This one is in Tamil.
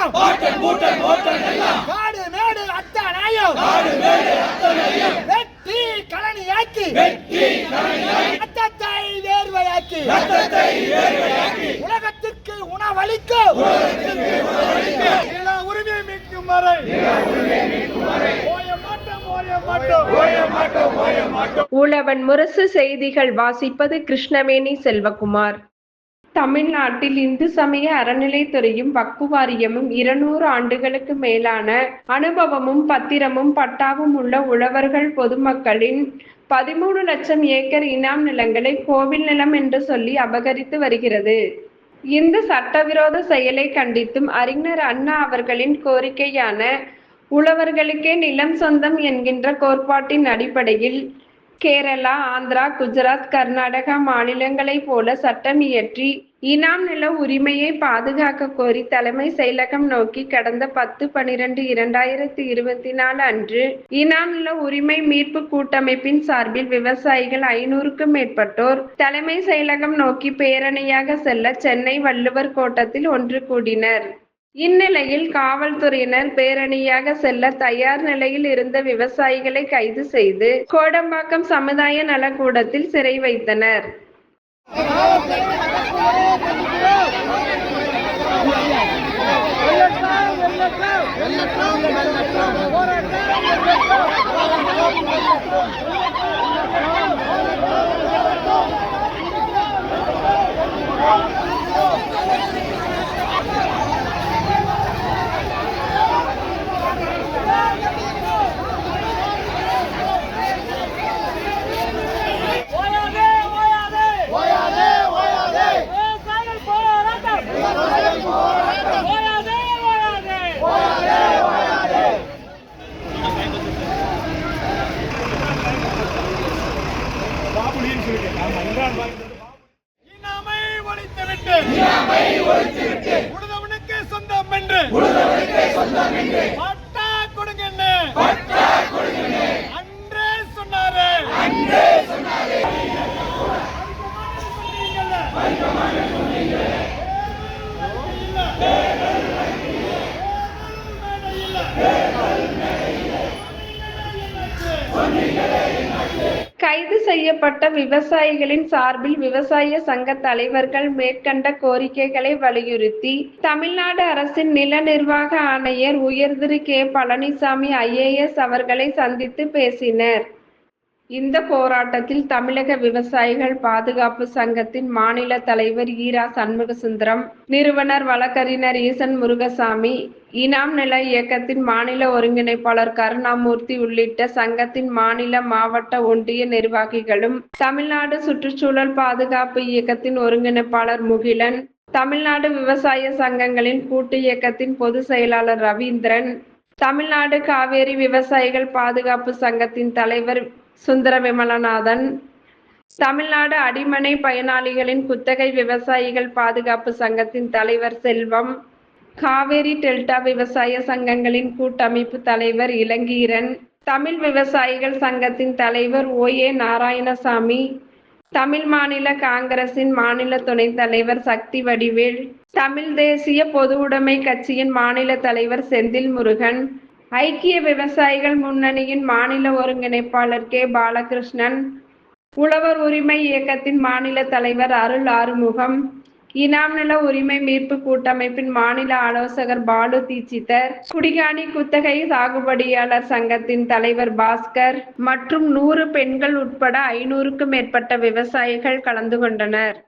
எல்லாம். காடு மேடு அத்தனையும். வெட்டி கலனியாக்கி ரத்தத்தை வேர்வையாக்கி. உலகத்திற்கு உணவளிக்கும். நில உரிமை மீட்கும் வரை. ஓய மாட்டோம் ஓய மாட்டோம். உழவன் முரசு செய்திகள் வாசிப்பது கிருஷ்ணவேணி செல்வகுமார். தமிழ்நாட்டில் இந்து சமய அறநிலைத்துறையும் வக்பு வாரியமும் இருநூறு ஆண்டுகளுக்கு மேலான அனுபவமும் பத்திரமும் பட்டாவும் உள்ள உழவர்கள் பொதுமக்களின் பதிமூணு லட்சம் ஏக்கர் இனாம் நிலங்களை கோவில் நிலம் என்று சொல்லி அபகரித்து வருகிறது. இந்த சட்டவிரோத செயலை கண்டித்தும் அறிஞர் அண்ணா அவர்களின் கோரிக்கையான உழவர்களுக்கே நிலம் சொந்தம் என்கின்ற கோட்பாட்டின் அடிப்படையில் கேரளா ஆந்திரா குஜராத் கர்நாடகா மாநிலங்களைப் போல சட்டம் இயற்றி இனாம் நில உரிமையை பாதுகாக்க கோரி தலைமை செயலகம் நோக்கி கடந்த பத்து பனிரெண்டு இரண்டாயிரத்தி இருபத்தி நாலு அன்று இனாம் நில உரிமை மீட்பு கூட்டமைப்பின் சார்பில் விவசாயிகள் ஐநூறுக்கும் மேற்பட்டோர் தலைமை செயலகம் நோக்கி பேரணியாக செல்ல சென்னை வள்ளுவர் கோட்டத்தில் ஒன்று கூடினர். இந்நிலையில் காவல்துறையினர் பேரணியாக செல்ல தயார் நிலையில் இருந்த விவசாயிகளை கைது செய்து கோடம்பாக்கம் சமுதாய நலக்கூடத்தில் சிறை வைத்தனர் ஓயாதே இனாமை ஒழித்துவிட்டு. இனாமை ஒழித்துவிட்டு உழுதவனுக்கு சொந்தம் என்று. உழுதவனுக்கு சொந்தம் என்று பட்டா கொடுங்கன்னு பட்டா கொடுங்கன்னு அன்றே சொன்னாரு. அன்றே சொன்னாரு கைது செய்யப்பட்ட விவசாயிகளின் சார்பில் விவசாய சங்க தலைவர்கள் மேற்கண்ட கோரிக்கைகளை வலியுறுத்தி தமிழ்நாடு அரசின் நில நிர்வாக ஆணையர் உயர்திரு கே. பழனிசாமி ஐஏஎஸ் அவர்களை சந்தித்து பேசினர். இந்த போராட்டத்தில் தமிழக விவசாயிகள் பாதுகாப்பு சங்கத்தின் மாநில தலைவர் ஈரா சண்முகசுந்தரம் நிறுவனர் வழக்கறிஞர் ஈசன் முருகசாமி இனாம் நில இயக்கத்தின் மாநில ஒருங்கிணைப்பாளர் கருணாமூர்த்தி உள்ளிட்ட சங்கத்தின் மாநில மாவட்ட ஒன்றிய நிர்வாகிகளும் தமிழ்நாடு சுற்றுச்சூழல் பாதுகாப்பு இயக்கத்தின் ஒருங்கிணைப்பாளர் முகிலன் தமிழ்நாடு விவசாய சங்கங்களின் கூட்டு இயக்கத்தின் பொதுச் செயலாளர் ரவீந்திரன் தமிழ்நாடு காவேரி விவசாயிகள் பாதுகாப்பு சங்கத்தின் தலைவர் சுந்தர விமலநாதன் தமிழ்நாடு அடிமனை பயனாளிகளின் குத்தகை விவசாயிகள் பாதுகாப்பு சங்கத்தின் தலைவர் செல்வம். காவேரி டெல்டா விவசாய சங்கங்களின் கூட்டமைப்பு தலைவர் இளங்கீரன். தமிழ் விவசாயிகள் சங்கத்தின் தலைவர் ஓ. ஏ. நாராயணசாமி. தமிழ் மாநில காங்கிரசின் மாநில துணைத் தலைவர் சக்தி வடிவேல். தமிழ் தேசிய பொது உடைமை கட்சியின் மாநில தலைவர் செந்தில் முருகன் ஐக்கிய விவசாயிகள் முன்னணியின் மாநில ஒருங்கிணைப்பாளர் கே. பாலகிருஷ்ணன் உழவர் உரிமை இயக்கத்தின் மாநில தலைவர் அருள் ஆறுமுகம் இனாம் நில உரிமை மீட்பு கூட்டமைப்பின் மாநில ஆலோசகர் பாலு தீட்சிதர் குடிகாணி குத்தகை சாகுபடியாளர் சங்கத்தின் தலைவர் பாஸ்கர் மற்றும் நூறு பெண்கள் உட்பட ஐநூறுக்கும் மேற்பட்ட விவசாயிகள் கலந்து கொண்டனர்.